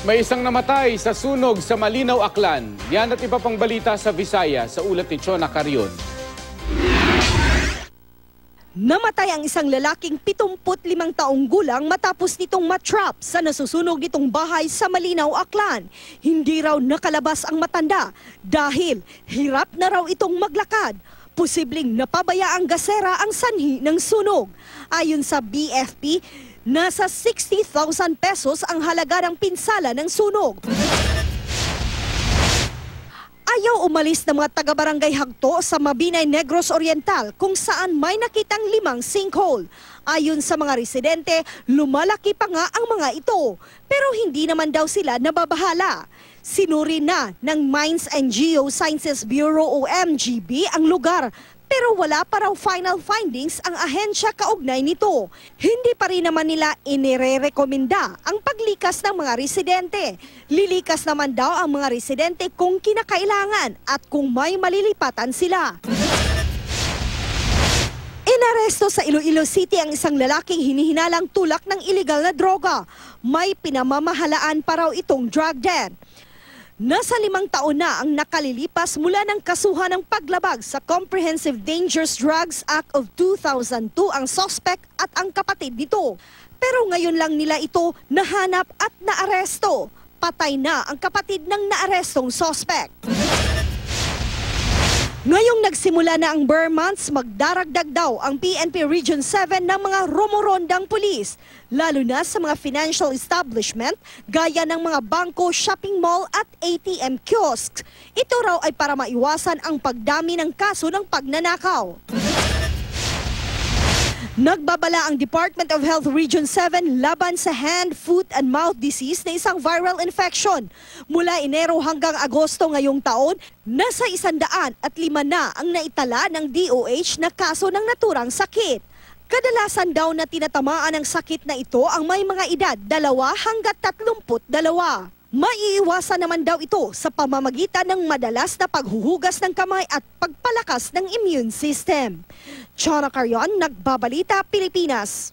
May isang namatay sa sunog sa Malinaw, Aklan. Yan at iba pang balita sa Visaya sa ulat ni Chona Carion. Namatay ang isang lalaking 75 taong gulang matapos nitong matrap sa nasusunog nitong bahay sa Malinaw, Aklan. Hindi raw nakalabas ang matanda dahil hirap na raw itong maglakad. Posibleng napabaya ang gasera ang sanhi ng sunog. Ayon sa BFP, nasa 60,000 pesos ang halaga ng pinsala ng sunog. Ayaw umalis ng mga taga-barangay Hagto sa Mabinay Negros Oriental kung saan may nakitang limang sinkhole. Ayon sa mga residente, lumalaki pa nga ang mga ito. Pero hindi naman daw sila nababahala. Sinuri na ng Mines and Geosciences Bureau o MGB ang lugar pero wala pa raw final findings ang ahensya kaugnay nito. Hindi pa rin naman nila inirerekomenda ang paglikas ng mga residente. Lilikas naman daw ang mga residente kung kinakailangan at kung may malilipatan sila. Inaresto sa Iloilo City ang isang lalaking hinihinalang tulak ng ilegal na droga. May pinamamahalaan pa raw itong drug den. Nasa limang taon na ang nakalilipas mula ng kasuhan ng paglabag sa Comprehensive Dangerous Drugs Act of 2002 ang suspect at ang kapatid nito. Pero ngayon lang nila ito nahanap at naaresto. Patay na ang kapatid ng naarestong suspect. Ngayong nagsimula na ang Burr Months, magdaragdag daw ang PNP Region 7 ng mga rumorondang pulis, lalo na sa mga financial establishment gaya ng mga bangko, shopping mall at ATM kiosks. Ito raw ay para maiwasan ang pagdami ng kaso ng pagnanakaw. Nagbabala ang Department of Health Region 7 laban sa hand, foot, and mouth disease na isang viral infection. Mula Enero hanggang Agosto ngayong taon, nasa isandaan at lima na ang naitala ng DOH na kaso ng naturang sakit. Kadalasan daw na tinatamaan ng sakit na ito ang may mga edad dalawa hanggat tatlumput dalawa. Maiiwasan naman daw ito sa pamamagitan ng madalas na paghuhugas ng kamay at pagpalakas ng immune system. Chara Carion, Nagbabalita, Pilipinas.